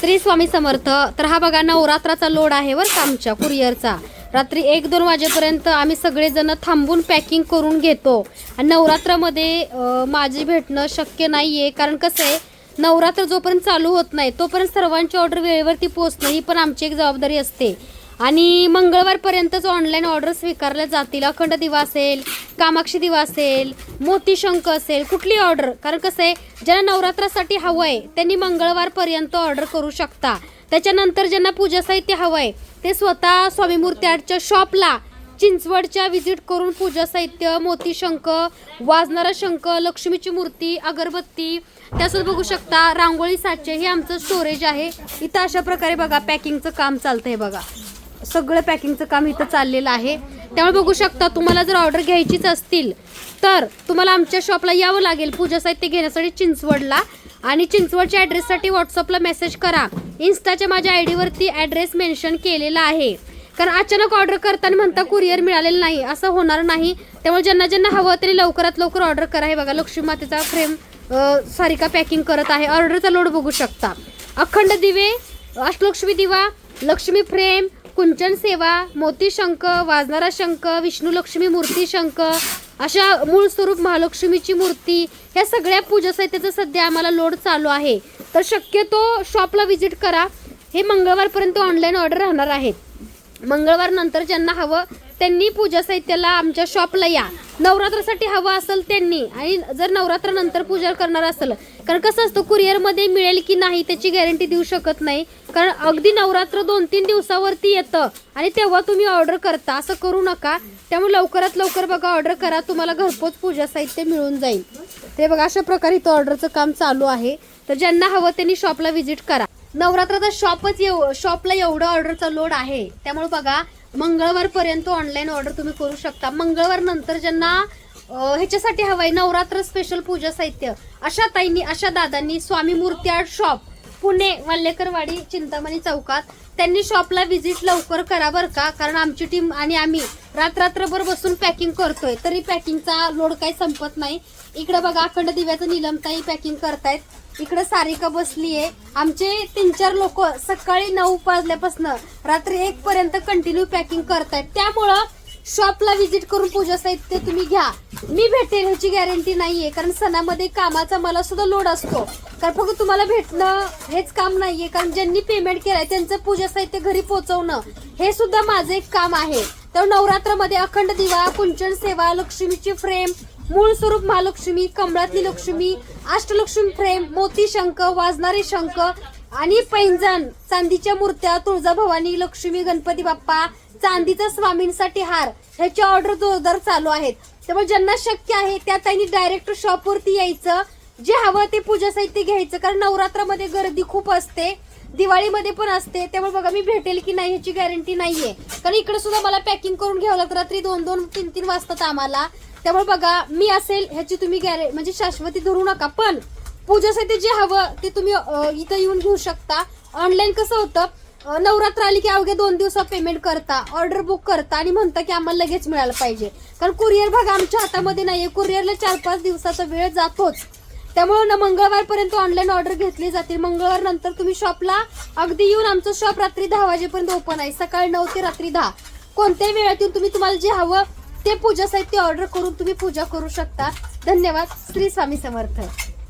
श्री स्वामी समर्थ तर हा बघा नवरात्राचा लोड आहे वर आमच्या कुरिअरचा. रात्री एक दोन वाजेपर्यंत आम्ही सगळेजण थांबून पॅकिंग करून घेतो. आणि नवरात्रामध्ये माझी भेटणं शक्य नाही आहे कारण कसं आहे नवरात्र जोपर्यंत चालू होत नाही तोपर्यंत सर्वांची ऑर्डर वेळेवरती पोहोचणं ही पण आमची एक जबाबदारी असते. आणि मंगळवारपर्यंतच ऑनलाईन ऑर्डर स्वीकारल्या जातील. अखंड दिवा असेल कामाक्षी दिवा असेल मोती शंख असेल कुठली ऑर्डर कारण कसं आहे ज्यांना नवरात्रासाठी हवं आहे त्यांनी मंगळवारपर्यंत ऑर्डर करू शकता. त्याच्यानंतर ज्यांना पूजा साहित्य हवं आहे ते स्वतः स्वामी मूर्ती आर्टच्या शॉपला चिंचवडच्या व्हिजिट करून पूजा साहित्य मोती शंख वाजणारा शंख लक्ष्मीची मूर्ती अगरबत्ती त्यासोबत बघू शकता रांगोळी साचे हे आमचं स्टोरेज आहे. इथं अशा प्रकारे बघा पॅकिंगचं काम चालतं आहे बघा. सगळं पॅकिंगचं काम इथं चाललेलं आहे. त्यामुळे बघू शकता तुम्हाला जर ऑर्डर घ्यायचीच असतील तर तुम्हाला आमच्या शॉपला यावं लागेल पूजा साहित्य घेण्यासाठी चिंचवडला. आणि चिंचवडच्या ॲड्रेससाठी व्हॉट्सअपला मेसेज करा. इन्स्टाच्या माझ्या आय डीवरती ॲड्रेस मेन्शन केलेला आहे. कारण अचानक ऑर्डर करताना म्हणता कुरिअर मिळालेलं नाही असं होणार नाही. त्यामुळे ज्यांना ज्यांना हवं तरी लवकरात लवकर ऑर्डर करा. हे बघा लक्ष्मी मातेचा फ्रेम सारिका पॅकिंग करत आहे. ऑर्डरचा लोड बघू शकता. अखंड दिवे अष्टलक्ष्मी दिवा लक्ष्मी फ्रेम कुंचन सेवा मोती शंख वाजणारा शंख विष्णूलक्ष्मी मूर्ती शंख अशा मूळ स्वरूप महालक्ष्मीची मूर्ती ह्या सगळ्या पूजा साहित्याचा सध्या आम्हाला लोड चालू आहे. तर शक्यतो शॉपला व्हिजिट करा. हे मंगळवारपर्यंत ऑनलाईन ऑर्डर राहणार आहेत. मंगळवार नंतर ज्यांना हवं त्यांनी पूजा साहित्याला आमच्या शॉपला या. नवरात्रासाठी हवं असेल त्यांनी. आणि जर नवरात्रानंतर पूजा करणार असेल कारण कसं असतं कुरिअरमध्ये मिळेल की नाही त्याची गॅरंटी देऊ शकत नाही. कारण अगदी नवरात्र दोन तीन दिवसावरती येतं आणि तेव्हा तुम्ही ऑर्डर करता. असं करू नका. त्यामुळे लवकरात लवकर बघा ऑर्डर करा. तुम्हाला घरपोच पूजा साहित्य मिळून जाईल. ते बघा अशा प्रकारे इथं ऑर्डरचं काम चालू आहे. तर ज्यांना हवं त्यांनी शॉपला व्हिजिट करा. नवरात्राचा शॉपच येऊ शॉपला एवढं ऑर्डरचा लोड आहे. त्यामुळे बघा मंगळवारपर्यंत ऑनलाईन ऑर्डर तुम्ही करू शकता. मंगळवार नंतर ज्यांना ह्याच्यासाठी हवंय नवरात्र स्पेशल पूजा साहित्य अशा ताईंनी अशा दादांनी स्वामी मूर्ती आर्ट शॉप पुणे वाल्लेकरवाडी चिंतामणी चौकात. त्यांनी शॉपला व्हिजिट लवकर करा बरं का? कारण आमची टीम आणि आम्ही रात्रभर बसून पॅकिंग करतोय. तरी पॅकिंगचा लोड काही संपत नाही. इकडे बघा अखंड दिव्याचं निलमताई पॅकिंग करतायत. इकडे सारिका बसली आहे आमचे तीन चार लोक सकाळी नऊ वाजल्यापासून रात्री एक पर्यंत कंटिन्यू पॅकिंग करतायत. त्यामुळं शॉपला व्हिजिट करून पूजा साहित्य तुम्ही घ्या. मी भेटेल ह्याची गॅरंटी नाहीये. कारण सणामध्ये कामाचा मला सुद्धा लोड असतो. कारण फक्त तुम्हाला भेटणं हेच काम नाहीये. कारण ज्यांनी पेमेंट केलंय त्यांचं पूजा साहित्य घरी पोहोचवणं हे सुद्धा माझं एक काम आहे. तर नवरात्रामध्ये अखंड दिवा कुंचन सेवा लक्ष्मीची फ्रेम मूळ स्वरूप महालक्ष्मी कमळातली लक्ष्मी अष्टलक्ष्मी फ्रेम मोती शंख वाजणारे शंख आणि पैंजण चांदीच्या मूर्त्या तुळजाभवानी लक्ष्मी गणपती बाप्पा चांदीचा स्वामींसाठी हार ह्याची ऑर्डर जोरदार चालू आहेत. त्यामुळे ज्यांना शक्य आहे त्या त्यांनी डायरेक्ट शॉपवरती यायचं. जे हवं ते पूजा साहित्य घ्यायचं. कारण नवरात्रामध्ये गर्दी खूप असते. दिवाळीमध्ये पण असते. त्यामुळे बघा मी भेटेल की नाही ह्याची गॅरंटी नाहीये. कारण इकडे सुद्धा मला पॅकिंग करून घ्यावं लागतं. रात्री दोन दोन तीन तीन वाजतात आम्हाला. त्यामुळे बघा मी असेल ह्याची तुम्ही गॅरे म्हणजे शाश्वती धरू नका. पण पूजासाठी जे हवं ते तुम्ही इथं येऊन घेऊ शकता. ऑनलाईन कसं होतं? नवरात्र आली की अवघ्या दोन दिवसात पेमेंट करता ऑर्डर बुक करता आणि म्हणता की आम्हाला लगेच मिळालं पाहिजे. कारण कुरिअर भाग आमच्या हातामध्ये नाहीये. कुरिअरला चार पाच दिवसाचा वेळ जातोच. त्यामुळे ना मंगळवारपर्यंत ऑनलाईन ऑर्डर घेतली जातील. मंगळवार नंतर तुम्ही शॉपला अगदी येऊन आमचं शॉप रात्री दहा वाजेपर्यंत ओपन आहे. सकाळी नऊ ते रात्री दहा. कोणत्याही वेळात येऊन तुम्ही तुम्हाला जे हवं ते पूजा साहित्य ऑर्डर करून तुम्ही पूजा करू शकता. धन्यवाद. श्री स्वामी समर्थ.